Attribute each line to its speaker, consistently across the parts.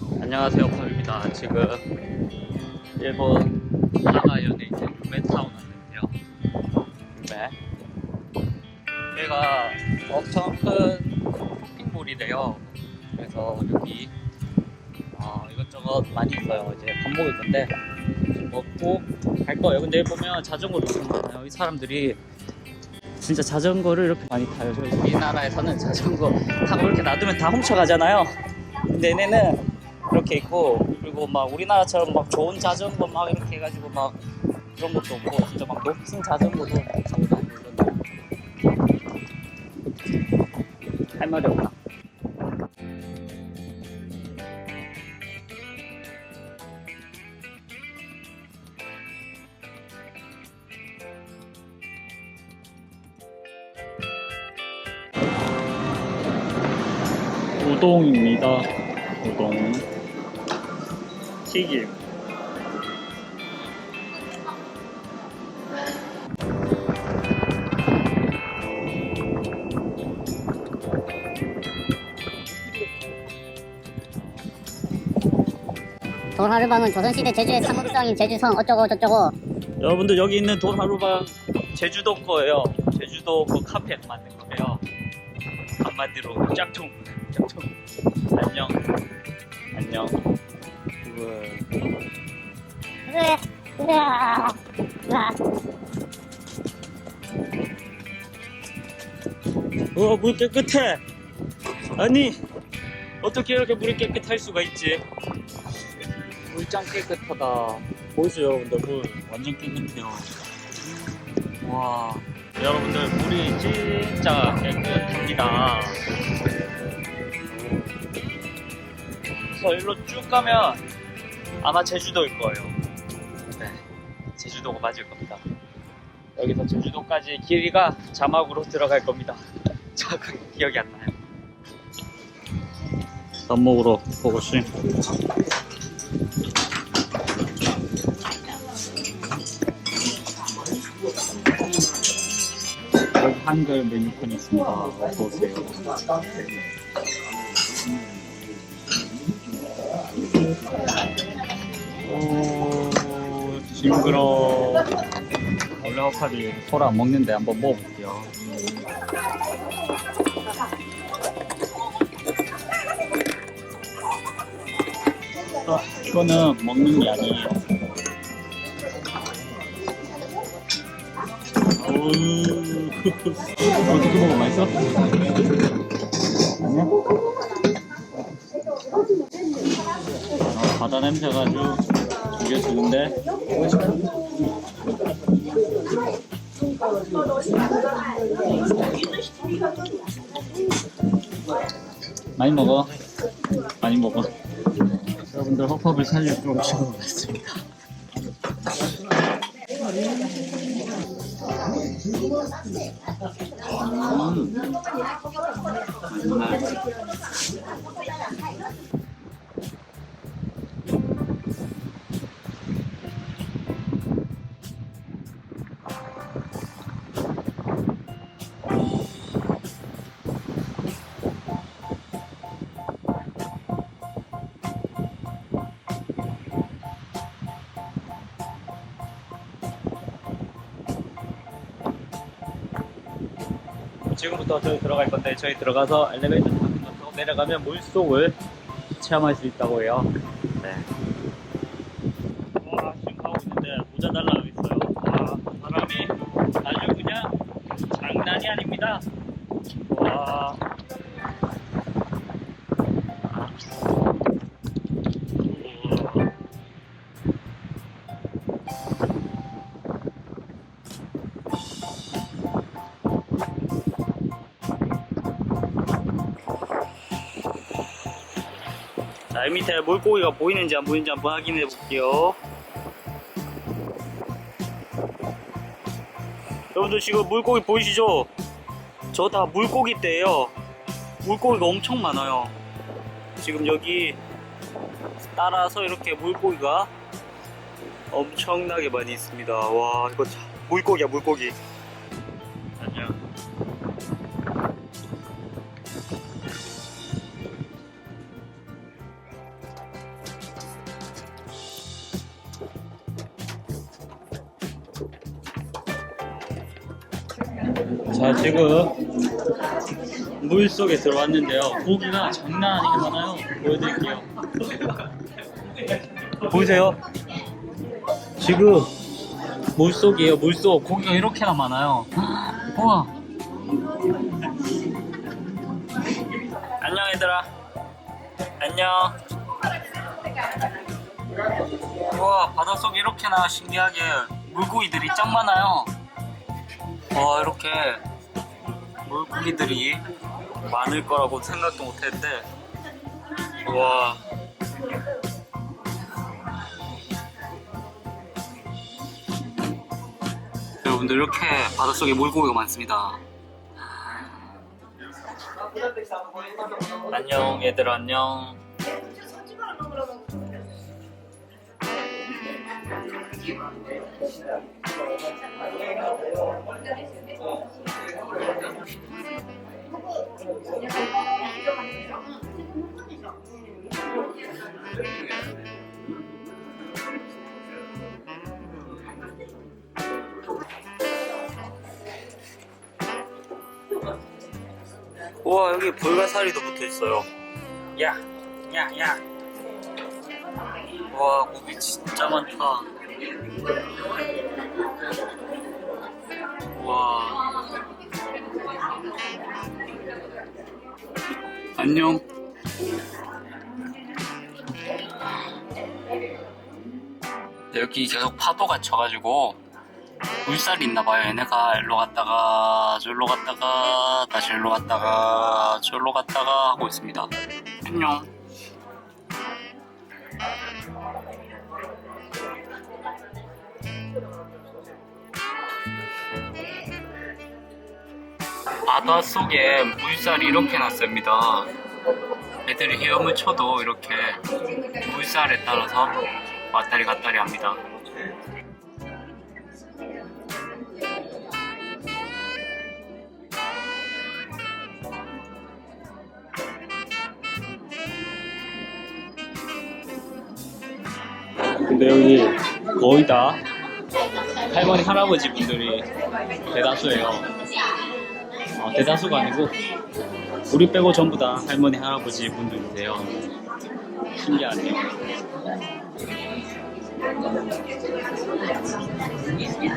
Speaker 1: 안녕하세요 팝입니다. 지금 일본 나가현에 있는 유메타운 왔는데요. 유메 여기가 엄청 큰 쇼핑몰이래요. 그래서 여기 어, 이것저것 많이 있어요. 이제 밥 먹을 건데 먹고 갈 거예요. 근데 보면 자전거도 엄청 많아요. 이 사람들이 진짜 자전거를 이렇게 많이 타요. 저희 우리나라에서는 자전거 타고 이렇게 놔두면 다 훔쳐가잖아요. 근데 얘네는 이렇게 있고 그리고 막 우리나라처럼 막 좋은 자전거 막 이렇게 해가지고 막 그런 것도 없고 진짜 막 높은 자전거도 다니는 할 말이 없나? 우동입니다. 우동. 튀김.
Speaker 2: 돌하르방은 조선시대 제주의 상업성인 제주성 어쩌고 저쩌고
Speaker 1: 여러분들 여기 있는 돌하루방 제주도 거예요. 제주도 그 카페 만든 거예요. 한마디로 짝퉁. 짝퉁. 안녕. 와 물 깨끗해. 아니 어떻게 이렇게 물이 깨끗할 수가 있지? 물짱 깨끗하다. 보이세요 여러분들 물 완전 깨끗해요. 와 여러분들 물이 진짜 깨끗합니다. 그래서 일로 쭉 가면 아마 제주도일 거예요. 네, 제주도가 맞을 겁니다. 여기서 제주도까지 길이가 자막으로 들어갈 겁니다. 정확하게 기억이 안 나요. 밥 먹으러. 여기 한글 메뉴판이 있습니다. 어서 오세요. 오, 징그러. 허파리 소라 안 먹는데 한번 먹어볼게요. 아, 이거는 먹는 게 아니에요. 어떻게 먹어? 맛있어? 아니야? 아, 바다 냄새가 아주 죽여주는데. 많이 먹어. 많이 먹어. 여러분들 허팝을 살려 좀 찍어보겠습니다. 음. 지금부터 저희 들어갈 건데 저희 들어가서 엘리베이터 타고 내려가면 물속을 체험할 수 있다고 해요. 네. 와 지금 가고 있는데 모자 달라고 있어요. 와 바람이 아주 그냥 장난이 아닙니다. 와. 자, 이 밑에 물고기가 보이는지 안 보이는지 한번 확인해 볼게요. 여러분들 지금 물고기 보이시죠? 저 다 물고기 떼예요. 물고기가 엄청 많아요. 지금 여기 따라서 이렇게 물고기가 엄청나게 많이 있습니다. 와, 이거 참 물고기야, 물고기. 자, 지금 물 속에 들어왔는데요. 고기가 장난 아니게 많아요. 보여드릴게요. 보이세요? 지금 물속이에요. 물속 고기가 이렇게나 많아요. 우와. 안녕 얘들아. 안녕. 우와 바닷속 이렇게나 신기하게 물고기들이 짱 많아요. 와 이렇게 물고기들이 많을 거라고 생각도 못했는데 와. 여러분들 이렇게 바닷속에 물고기가 많습니다. 안녕 얘들 안녕 우와 여기 불가사리도 붙어 있어요 야 야, 야. 와 고기 진짜 많다 와 안녕 여기 계속 파도가 쳐가지고 물살이 있나봐요. 얘네가 일로 갔다가 저기로 갔다가 다시 일로 갔다가 저기로 갔다가 하고 있습니다. 안녕. 바다 속에 물살이 이렇게 났습니다. 애들이 헤엄을 쳐도 이렇게 물살에 따라서 왔다리 갔다리 합니다. 근데 여기 거의 다 할머니 할아버지 분들이 대다수예요. 어, 대다수가 아니고 우리 빼고 전부 다 할머니 할아버지 분들이세요. 신기하네요.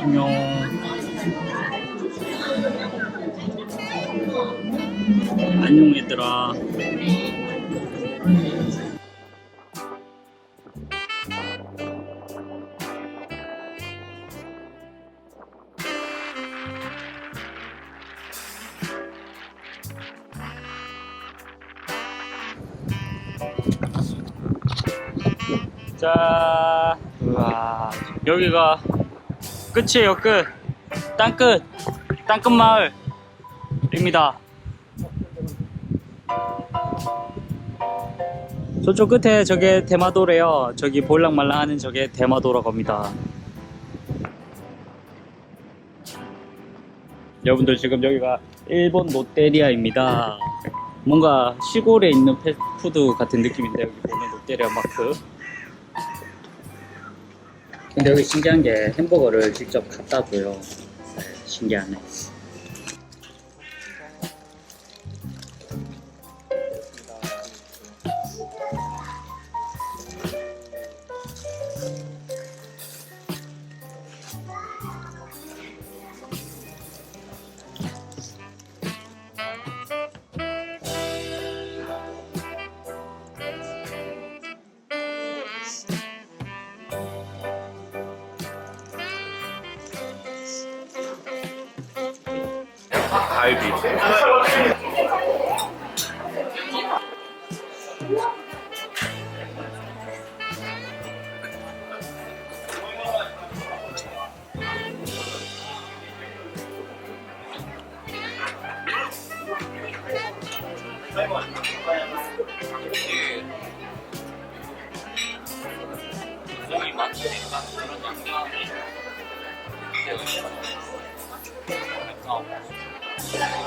Speaker 1: 안녕. 안녕 얘들아. 자, 우와, 여기가 끝이에요, 끝. 땅끝, 땅끝 마을입니다. 저쪽 끝에 저게 대마도래요. 저기 볼랑말랑 하는 저게 대마도라고 합니다. 여러분들 지금 여기가 일본 롯데리아입니다. 뭔가 시골에 있는 패스트푸드 같은 느낌인데 여기 보면 롯데리아 마크. 근데 여기 신기한 게 햄버거를 직접 갖다 줘요. 네, 신기하네.
Speaker 3: 갈비.
Speaker 1: 고기 많으니까 그런 양념이 Yeah.